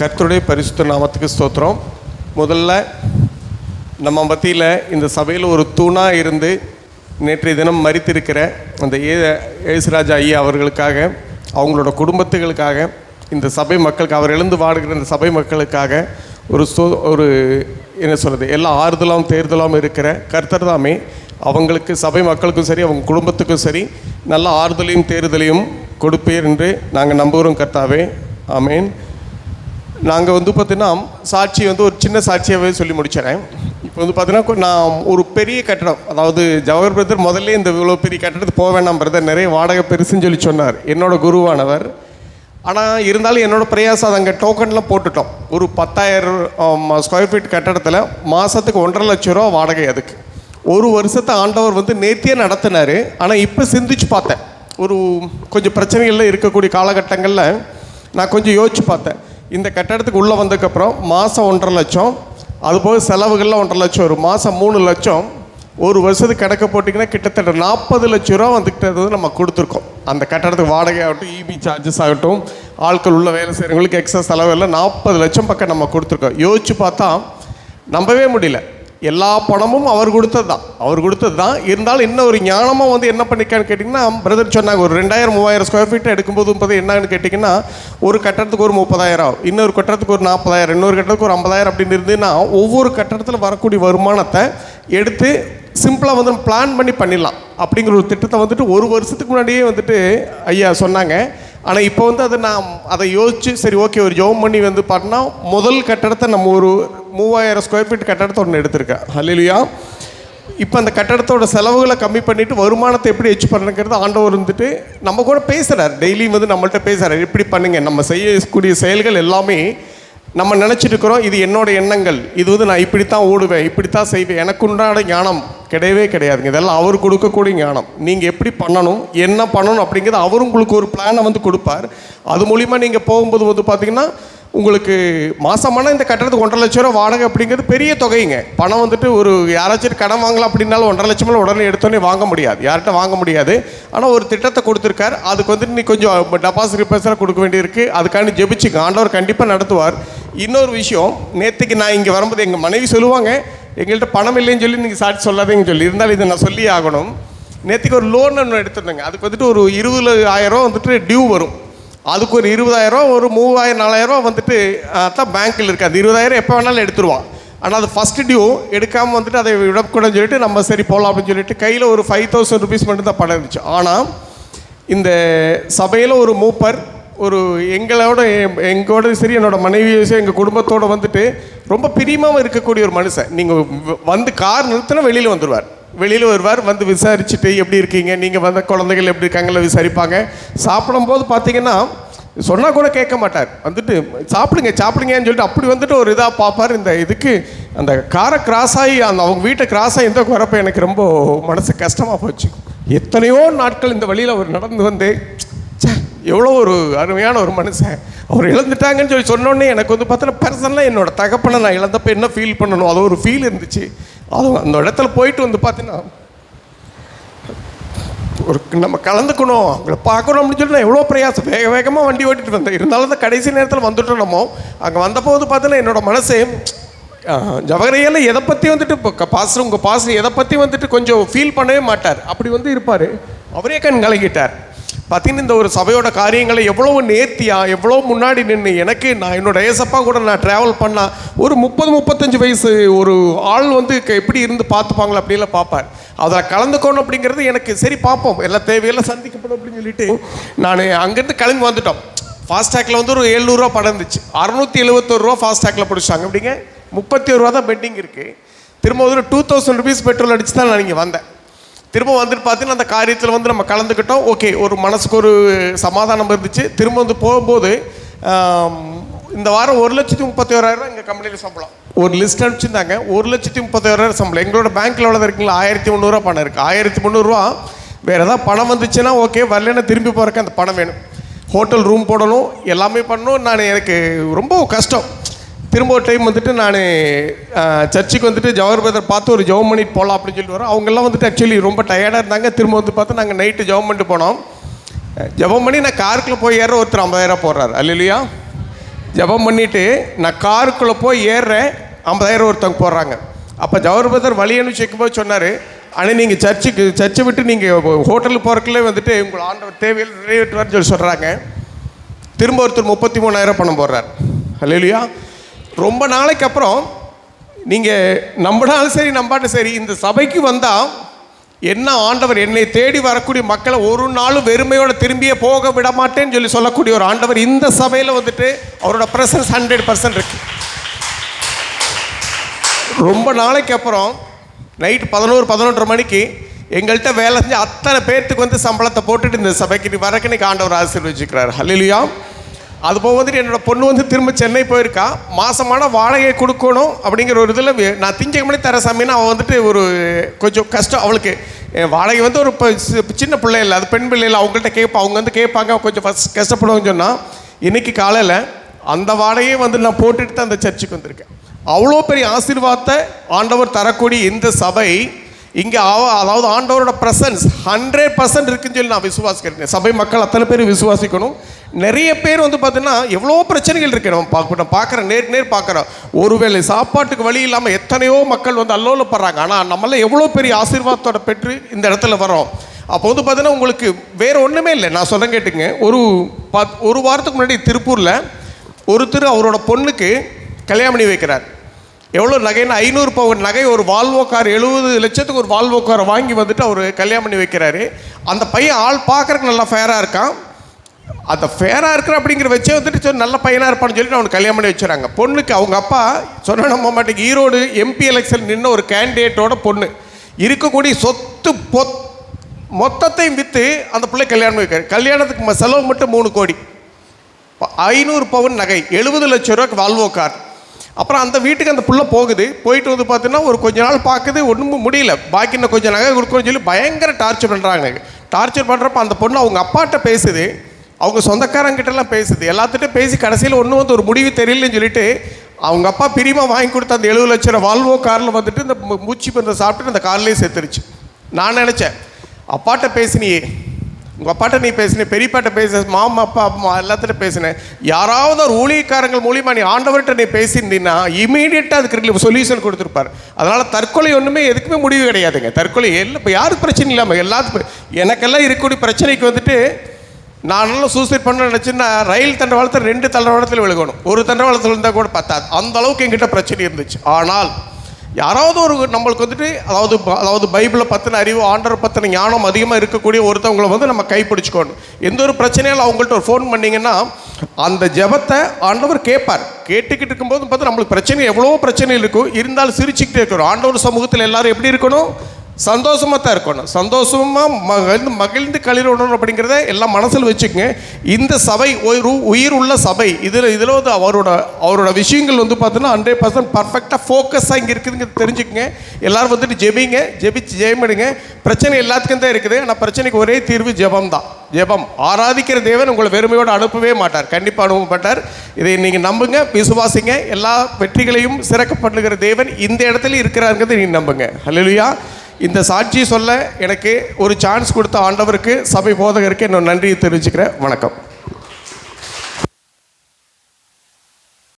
கர்த்தருடைய பரிசுத்த நாமத்துக்கு ஸ்தோத்திரம். முதல்ல நம்ம மத்தியில் இந்த சபையில் ஒரு தூணாக இருந்து நேற்றைய தினம் மறித்திருக்கிற அந்த ஏ ஏசுராஜா ஐயா அவர்களுக்காக அவங்களோட குடும்பத்துகளுக்காக இந்த சபை மக்களுக்கு அவர் எழுந்து வாடுகிற இந்த சபை மக்களுக்காக ஒரு சோ ஒரு என்ன சொல்கிறது எல்லா ஆறுதலாம் தேர்தலாம் இருக்கிற கர்த்தர் தாமே அவங்களுக்கு சபை மக்களுக்கும் சரி அவங்க குடும்பத்துக்கும் சரி நல்ல ஆறுதலையும் தேர்தலையும் கொடுப்பீர் என்று நாங்கள் நம்புகிறோம் கர்த்தாவே. ஆமேன். நாங்கள் வந்து பார்த்தீங்கன்னா சாட்சி வந்து ஒரு சின்ன சாட்சியாகவே சொல்லி முடிச்சிடறேன். இப்போ வந்து பார்த்தீங்கன்னா நான் ஒரு பெரிய கட்டடம் அதாவது ஜவஹர் பிரதர் முதல்ல இந்த இவ்வளோ பெரிய கட்டடத்துக்கு போக வேண்டாம் பிரதர் நிறைய வாடகை பெருசுன்னு சொல்லி சொன்னார். என்னோடய குருவானவர். ஆனால் இருந்தாலும் என்னோடய பிரயாசம் அதை அங்கே டோக்கன்லாம் போட்டுட்டோம். ஒரு பத்தாயிரம் ஸ்கொயர் ஃபீட் கட்டடத்தில் மாதத்துக்கு ஒன்றரை லட்ச ரூபா வாடகை அதுக்கு. ஒரு வருஷத்தை ஆண்டவர் வந்து நேர்த்தியே நடத்தினார். ஆனால் இப்போ சிந்திச்சு பார்த்தேன். ஒரு கொஞ்சம் பிரச்சனைகள்ல இருக்கக்கூடிய காலகட்டங்களில் நான் கொஞ்சம் யோசிச்சு பார்த்தேன். இந்த கட்டடத்துக்கு உள்ளே வந்ததுக்கப்புறம் மாதம் ஒன்றரை லட்சம். அதுபோக செலவுகளில் ஒன்றரை லட்சம் வரும். மாதம் மூணு லட்சம். ஒரு வருஷத்துக்கு கணக்கு போட்டிங்கன்னா கிட்டத்தட்ட நாற்பது லட்ச ரூபா வந்துக்கிட்டது நம்ம கொடுத்துருக்கோம். அந்த கட்டடத்துக்கு வாடகை ஆகட்டும் இபி சார்ஜஸ் ஆகட்டும் ஆட்கள் உள்ள வேலை செய்கிறவங்களுக்கு எக்ஸ்ட்ரா செலவு எல்லாம் நாற்பது லட்சம் பக்கம் நம்ம கொடுத்துருக்கோம். யோசிச்சு பார்த்தா நம்பவே முடியல. எல்லா பணமும் அவர் கொடுத்தது தான் அவர் கொடுத்தது தான் இருந்தாலும் இன்னும் ஒரு ஞானமாக வந்து என்ன பண்ணிக்கான்னு கேட்டிங்கன்னா பிரதர் சொன்னாங்க ஒரு ரெண்டாயிரம் மூவாயிரம் ஸ்கொயர் ஃபீட் எடுக்கும்போது பார்த்து என்னன்னு கேட்டிங்கன்னா ஒரு கட்டடத்துக்கு ஒரு முப்பதாயிரம் இன்னொரு கட்டடத்துக்கு ஒரு நாற்பதாயிரம் இன்னொரு கட்டடத்துக்கு ஒரு ஐம்பதாயிரம் அப்படின்னு இருந்ததுன்னா ஒவ்வொரு கட்டடத்தில் வரக்கூடிய வருமானத்தை எடுத்து சிம்பிளாக வந்து பிளான் பண்ணி பண்ணிடலாம். அப்படிங்கிற ஒரு திட்டத்தை வந்துட்டு ஒரு வருஷத்துக்கு முன்னாடியே வந்துட்டு ஐயா சொன்னாங்க. ஆனால் இப்போ வந்து அதை நான் அதை யோசிச்சு சரி ஓகே ஒரு ஜோம் பண்ணி வந்து பார்த்தோன்னா முதல் கட்டடத்தை நம்ம ஒரு மூவாயிரம் ஸ்கொயர் ஃபீட் கட்டடத்தை ஒன்று எடுத்திருக்கேன் ஹalleluya இப்போ அந்த கட்டடத்தோட செலவுகளை கம்மி பண்ணிவிட்டு வருமானத்தை எப்படி எச்சு பண்ணுங்கிறது ஆண்டவர் வந்துட்டு நம்ம கூட பேசுகிறார் டெய்லியும் வந்து நம்மள்கிட்ட பேசுகிறார் இப்படி பண்ணுங்க. நம்ம செய்யக்கூடிய செயல்கள் எல்லாமே நம்ம நினச்சிட்டு இருக்கிறோம் இது என்னோட எண்ணங்கள். இது வந்து நான் இப்படித்தான் ஓடுவேன் இப்படித்தான் செய்வேன். எனக்கு உண்டான ஞானம் கிடையவே கிடையாதுங்க. இதெல்லாம் அவர் கொடுக்கக்கூடிய ஞானம். நீங்கள் எப்படி பண்ணணும் என்ன பண்ணணும் அப்படிங்கிறது அவரும் உங்களுக்கு ஒரு பிளானை வந்து கொடுப்பார். அது மூலிமா நீங்கள் போகும்போது வந்து பார்த்திங்கன்னா உங்களுக்கு மாதமான இந்த கட்டடத்துக்கு ஒன்றரை லட்ச ரூபா வாடகை அப்படிங்கிறது பெரிய தொகைங்க. பணம் வந்துட்டு ஒரு யாராச்சும் கடன் வாங்கலாம் அப்படின்னாலும் ஒன்றரை லட்சமெல்லாம் உடனே எடுத்தோன்னே வாங்க முடியாது. யார்கிட்ட வாங்க முடியாது. ஆனால் ஒரு திட்டத்தை கொடுத்துருக்கார். அதுக்கு வந்துட்டு நீ கொஞ்சம் டெபாசிட் ரிப்பர்ஸ்லாம் கொடுக்க வேண்டியிருக்கு. அதுக்காண்டி ஜெபிச்சுங்க. ஆண்டவர் கண்டிப்பாக நடத்துவார். இன்னொரு விஷயம் நேற்றுக்கு நான் இங்கே வரும்போது எங்கள் மனைவி சொல்லுவாங்க எங்கள்கிட்ட பணம் இல்லைன்னு சொல்லி நீங்கள் சாட்சி சொல்லாதீங்கன்னு சொல்லி. இருந்தாலும் இதை நான் சொல்லி ஆகணும். நேற்றுக்கு ஒரு லோன் ஒன்று எடுத்திருந்தேங்க. அதுக்கு வந்துட்டு ஒரு இருபது ஆயிரம் வந்துட்டு டியூ வரும். அதுக்கு ஒரு இருபதாயிரம் ஒரு மூவாயிரம் நாலாயிரம் வந்துட்டு தான் பேங்க்கில் இருக்குது அது இருபதாயிரம் எப்போ வேணாலும் எடுத்துருவான். ஆனால் அது ஃபஸ்ட்டு டியூ எடுக்காமல் வந்துட்டு அதை விடக்கூடாதுன்னு சொல்லிட்டு நம்ம சரி போகலாம் அப்படின்னு சொல்லிட்டு கையில் ஒரு ஃபைவ் தௌசண்ட் ருபீஸ் மட்டும் தான் படம் இருந்துச்சு. ஆனால் இந்த சபையில் ஒரு மூப்பர் ஒரு எங்களோட எங்களோட சரி என்னோட மனைவியும் சரி எங்கள் குடும்பத்தோடு வந்துட்டு ரொம்ப பிரியமாக இருக்கக்கூடிய ஒரு மனுஷன். நீங்கள் வந்து கார் நிறுத்தினா வெளியில் வந்துடுவார் வெளியில் வருவார் வந்து விசாரிச்சுட்டு எப்படி இருக்கீங்க நீங்கள் வந்த குழந்தைகள் எப்படி இருக்காங்கள விசாரிப்பாங்க. சாப்பிடும்போது பார்த்தீங்கன்னா சொன்னால் கூட கேட்க மாட்டார். வந்துட்டு சாப்பிடுங்க சாப்பிடுங்கன்னு சொல்லிட்டு அப்படி வந்துட்டு ஒரு இதாக பார்ப்பார். இந்த இதுக்கு அந்த காரை கிராஸ் ஆகி அந்த அவங்க வீட்டை கிராஸ் ஆகி இந்த வரப்போ எனக்கு ரொம்ப மனசு கஷ்டமாக போச்சு. எத்தனையோ நாட்கள் இந்த வழியில் அவர் நடந்து வந்து எவ்வளோ ஒரு அருமையான ஒரு மனுஷன். அவர் இழந்துட்டாங்கன்னு சொல்லி சொன்னோடனே எனக்கு வந்து பார்த்தோன்னா பர்சனலாக என்னோடய தகப்பனை நான் இழந்தப்போ என்ன ஃபீல் பண்ணணும்? அது ஒரு ஃபீல் இருந்துச்சு. அது அந்த இடத்துல போயிட்டு வந்து பார்த்தீங்கன்னா ஒரு நம்ம கலந்துக்கணும் அவங்கள பார்க்கணும் அப்படின்னு சொல்லி நான் எவ்வளோ பிரயாசம் வேக வேகமாக வண்டி ஓட்டிட்டு வந்தேன். இருந்தாலும் தான் கடைசி நேரத்தில் வந்துட்டோம் நம்ம. அங்கே வந்தபோது பார்த்தீங்கன்னா என்னோட மனசு ஜவஹரையில் எதை பற்றி வந்துட்டு இப்போ பாஸ்டர் உங்கள் பாஸ்டர் எதை பற்றி வந்துட்டு கொஞ்சம் ஃபீல் பண்ணவே மாட்டார். அப்படி வந்து இருப்பார். அவரே கண் கலங்கிட்டார். பார்த்தீங்கன்னா இந்த ஒரு சபையோட காரியங்களை எவ்வளவு நேர்த்தியா எவ்வளோ முன்னாடி நின்று எனக்கு நான் என்னோட ஏசப்பா கூட நான் ட்ராவல் பண்ணா ஒரு முப்பது முப்பத்தஞ்சு வயசு ஒரு ஆள் வந்து க- எப்படி இருந்து பார்த்துப்பாங்களா அப்படிலாம் பார்ப்பேன் அதில் கலந்துக்கணும் அப்படிங்கிறது எனக்கு சரி பார்ப்போம் எல்லா தேவையெல்லாம் சந்திக்கப்படும் அப்படின்னு சொல்லிட்டு நான் அங்கேருந்து கிளம்பி வந்துட்டோம். ஃபாஸ்டேக்கில் வந்து ஒரு எழுநூறுவா படம் இருந்துச்சு. அறுநூத்தி எழுபத்தொரு ரூபா ஃபாஸ்டேக்கில் பிடிச்சாங்க. அப்படிங்க முப்பத்தி ஒரு ரூபா தான் பெட்டிங் இருக்குது திரும்ப ஒரு டூ தௌசண்ட் ருபீஸ் பெட்ரோல் அடிச்சு தான் நான் இங்கே வந்தேன். திரும்ப வந்துட்டு பார்த்தீங்கன்னா அந்த காரியத்தில் வந்து நம்ம கலந்துக்கிட்டோம். ஓகே ஒரு மனசுக்கு ஒரு சமாதானம் இருந்துச்சு. திரும்ப வந்து போகும்போது இந்த வாரம் ஒரு லட்சத்தி முப்பத்தி ஓராயிரம் எங்கள் கம்பெனியில் சம்பளம். ஒரு லிஸ்ட் அனுப்பிச்சிருந்தாங்க. ஒரு லட்சத்தி முப்பத்தி ஓராயிரம் சம்பளம். எங்களோட பேங்க்கில் எவ்வளோ இருக்குங்களா? ஆயிரத்தி முந்நூறுரூவா பணம் இருக்குது ஆயிரத்தி முந்நூறுரூவா வேறு ஏதாவது பணம் வந்துச்சுன்னா ஓகே வரலன்னா திரும்பி போகிறக்கு அந்த பணம் வேணும். ஹோட்டல் ரூம் போடணும். எல்லாமே பண்ணணும். நான் எனக்கு ரொம்ப கஷ்டம். திரும்ப ஒரு டைம் வந்துட்டு நான் சர்ச்சுக்கு வந்துட்டு ஜவஹர் பிரதர் பார்த்து ஒரு ஜெபம் பண்ணிட்டு போகலாம் அப்படின்னு சொல்லிட்டு வரோம். அவங்கெல்லாம் வந்துட்டு ஆக்சுவலி ரொம்ப டயர்டாக இருந்தாங்க. திரும்ப வந்து பார்த்து நாங்கள் நைட்டு ஜெபம் பண்ணிட்டு போனோம். ஜெபம் பண்ணி நான் காருக்குள்ளே போய் ஏற ஒருத்தர் ஐம்பதாயிரம் போடுறாரு. அல்லையா ஜெபம் பண்ணிவிட்டு நான் காருக்குள்ளே போய் ஏறுறேன் ஐம்பதாயிரம் ஒருத்தவங்க போடுறாங்க. அப்போ ஜவஹர்பதர் வழி அனுப்பிச்சிக்கும் போது சொன்னார் ஆனால் நீங்கள் சர்ச்சுக்கு சர்ச்சை விட்டு நீங்கள் ஹோட்டலுக்கு போகிறக்குள்ளே வந்துட்டு உங்களை ஆண்டவர் தேவையில் நிறைவேற்றுவார்னு சொல்லி சொல்கிறாங்க திரும்ப ஒருத்தர் முப்பத்தி மூணாயிரம் பணம் போடுறார். இல்லையா ரொம்ப நாளைக்கு அப்புறம் நீங்கள் நம்பினாலும் சரி நம்பாட்டும் சரி இந்த சபைக்கு வந்தால் என்ன ஆண்டவர் என்னை தேடி வரக்கூடிய மக்களை ஒரு நாளும் வெறுமையோடு திரும்பியே போக விட மாட்டேன்னு சொல்லி சொல்லக்கூடிய ஒரு ஆண்டவர் இந்த சபையில் வந்துட்டு அவரோட ப்ரெசன்ஸ் ஹண்ட்ரட் பர்சன்ட் இருக்கு. ரொம்ப நாளைக்கு அப்புறம் நைட் பதினோரு பதினொன்றரை மணிக்கு எங்கள்கிட்ட வேலை செஞ்சு அத்தனை பேர்த்துக்கு வந்து சம்பளத்தை போட்டுட்டு இந்த சபைக்கு நீ வரக்கு ஆண்டவர் ஆசீர்வதிச்சுக்கிறார். ஹலிலியா அது போக வந்துட்டு என்னோட பொண்ணு வந்து திரும்ப சென்னை போயிருக்கா. மாசமான வாடகையை கொடுக்கணும் அப்படிங்கிற ஒரு இதில் நான் திங்க மணி தர சாமின்னு அவள் வந்துட்டு ஒரு கொஞ்சம் கஷ்டம். அவளுக்கு என் வாடகை வந்து ஒரு சின்ன பிள்ளை இல்லை அது பெண் பிள்ளை இல்லை அவங்கள்ட்ட கேட்பா அவங்க வந்து கேட்பாங்க கொஞ்சம் ஃபஸ்ட் கஷ்டப்படுவோம்னு சொன்னால் இன்றைக்கி காலையில் அந்த வாடகையை வந்து நான் போட்டுட்டு தான் அந்த சர்ச்சுக்கு வந்திருக்கேன். அவ்வளோ பெரிய ஆசீர்வாதத்தை ஆண்டவர் தரக்கூடிய இந்த சபை இங்கே அதாவது ஆண்டவரோட ப்ரெசன்ஸ் ஹண்ட்ரட் பர்சன்ட் இருக்குன்னு சொல்லி நான் விசுவாசிக்கிறேன். சபை மக்கள் அத்தனை பேர் விசுவாசிக்கணும். நிறைய பேர் வந்து பார்த்தீங்கன்னா எவ்வளோ பிரச்சனைகள் இருக்கு. நம்ம பார்க்க பார்க்குறோம் பார்க்குறேன் நேர் நேர் பார்க்குறோம் ஒருவேளை சாப்பாட்டுக்கு வழி இல்லாமல் எத்தனையோ மக்கள் வந்து அல்லோலப்படுறாங்க ஆனால் நம்மள எவ்வளோ பெரிய ஆசீர்வாதத்தோட பெற்று இந்த இடத்துல வரோம் அப்போ வந்து பார்த்தீங்கன்னா உங்களுக்கு வேறு ஒன்றுமே இல்லை. நான் சொல்ல கேட்டுங்க ஒரு பத் ஒரு வாரத்துக்கு முன்னாடி திருப்பூரில் ஒருத்தர் அவரோட பொண்ணுக்கு கல்யாணம் பண்ணி வைக்கிறார். எவ்வளோ நகைன்னு ஐநூறு பவுன் நகை ஒரு வால்வோ கார் எழுபது லட்சத்துக்கு ஒரு வால்வோ காரை வாங்கி வந்துட்டு அவர் கல்யாணம் பண்ணி வைக்கிறாரு. அந்த பையன் ஆள் பார்க்கறதுக்கு நல்லா ஃபேராக இருக்கான். அந்த ஃபேராக இருக்கிற அப்படிங்கிற வச்சே வந்துட்டு சொன்ன நல்ல பையனாக இருப்பான்னு சொல்லிட்டு அவனுக்கு கல்யாணம் பண்ணி வச்சுறாங்க. பொண்ணுக்கு அவங்க அப்பா சொன்ன நம்ம மாட்டேங்க. ஈரோடு எம்பி எலெக்ஷன் நின்று ஒரு கேண்டிடேட்டோட பொண்ணு. இருக்கக்கூடிய சொத்து பொத் மொத்தத்தையும் விற்று அந்த பிள்ளை கல்யாணம் பண்ணி வைக்கிறார். கல்யாணத்துக்கு செலவு மட்டும் மூணு கோடி. ஐநூறு பவுன் நகை எழுபது லட்சம் ரூபாய்க்கு வால்வோ கார் அப்புறம் அந்த வீட்டுக்கு அந்த புள்ள போகுது. போயிட்டு வந்து பார்த்தீங்கன்னா ஒரு கொஞ்ச நாள் பார்க்குது ஒன்றும் முடியல. பாக்கி இன்னும் கொஞ்சம் நகை கொடுக்கணும்னு சொல்லி பயங்கர டார்ச்சர் பண்ணுறாங்க டார்ச்சர் பண்ணுறப்ப அந்த பொண்ணு அவங்க அப்பாட்ட பேசுது. அவங்க சொந்தக்காரங்கிட்டலாம் பேசுது. எல்லாத்துட்டும் பேசி கடைசியில் ஒன்றும் வந்து ஒரு முடிவு தெரியலன்னு சொல்லிட்டு அவங்க அப்பா பிரியமா வாங்கி கொடுத்த அந்த எழுபது லட்ச ரூபா வால்வோ காரில் வந்துட்டு இந்த மூச்சு பந்த சாப்பிட்டு அந்த கார்லேயே சேர்த்துருச்சு நான் நினச்சேன் அப்பாட்ட பேசினியே. உங்கள் அப்பாட்ட நீ பேசின பெரியப்பாட்ட பேச மாமா அப்பா அம்மா எல்லாத்திட்ட பேசினேன். யாராவது ஒரு ஊழியக்காரங்கள் மூலியமாக நீ ஆண்டவர்கிட்ட நீ பேசியிருந்தீங்கன்னா இமீடியட்டாக அதுக்கு சொல்யூஷன் கொடுத்துருப்பார். அதனால் தற்கொலை ஒன்றுமே எதுக்குமே முடிவு கிடையாதுங்க. தற்கொலை எல்லாம் இப்போ யாருக்கு பிரச்சனை இல்லாமல் எல்லாத்துக்கும் எனக்கெல்லாம் இருக்கக்கூடிய பிரச்சனைக்கு வந்துட்டு நான் நல்லா சூசைட் பண்ண நினச்சின்னா ரயில் தண்டவாளத்தில் ரெண்டு தண்டவாளத்தில் விழுகணும். ஒரு தண்டவாளத்தில் இருந்தால் கூட பத்தாது. அந்த அளவுக்கு எங்கிட்ட பிரச்சனை இருந்துச்சு. ஆனால் யாராவது ஒரு நம்மளுக்கு வந்துட்டு அதாவது ப- அதாவது பைபிளை பற்றின அறிவு ஆண்டர் பற்றின ஞானம் அதிகமாக இருக்கக்கூடிய ஒருத்தவங்களை வந்து நம்ம கைப்பிடிச்சிக்கணும். எந்த ஒரு பிரச்சனையால் அவங்கள்ட்ட ஒரு ஃபோன் பண்ணிங்கன்னா அந்த ஜெபத்தை ஆண்டவர் கேட்பார். கேட்டுக்கிட்டு இருக்கும்போது பார்த்தா நம்மளுக்கு பிரச்சனை எவ்வளோ பிரச்சனை இருக்கும். இருந்தாலும் சிரிச்சுக்கிட்டே இருக்கணும் ஆண்டவர் சமூகத்தில் எல்லோரும் எப்படி இருக்கணும்? சந்தோஷமாக தான் இருக்கணும். சந்தோஷமாக மகிழ்ந்து மகிழ்ந்து கழிவுணும் அப்படிங்கிறத எல்லாம் மனசில் வச்சுக்கோங்க. இந்த சபை ஒரு உயிர் உள்ள சபை இதில் இதில் வந்து அவரோட அவரோட விஷயங்கள் வந்து பார்த்தீங்கன்னா ஹண்ட்ரட் பர்சன்ட் பர்ஃபெக்டாக ஃபோக்கஸாக இங்கே இருக்குதுங்கிறது தெரிஞ்சுக்கங்க. எல்லோரும் வந்துட்டு ஜெபிங்க ஜெபிச்சு ஜெயமிடுங்க. பிரச்சனை எல்லாத்துக்கும் தான் இருக்குது. ஆனால் பிரச்சனைக்கு ஒரே தீர்வு ஜெபம் தான் ஜெபம். ஆராதிக்கிற தேவன் உங்களை வெறுமையோடு அனுப்பவே மாட்டார். கண்டிப்பாக அனுப்ப மாட்டார். இதை நீங்கள் நம்புங்க விசுவாசிங்க. எல்லா வெற்றிகளையும் சிறக்க பண்ணுகிற தேவன் இந்த இடத்துல இருக்கிறாருங்கிறத நீங்கள் நம்புங்க. ஹலோ இந்த சாட்சி சொல்ல எனக்கு ஒரு சான்ஸ் கொடுத்த ஆண்டவருக்கு சபை போதகருக்கு என்னோட நன்றியை தெரிவிச்சுக்கிறேன். வணக்கம்.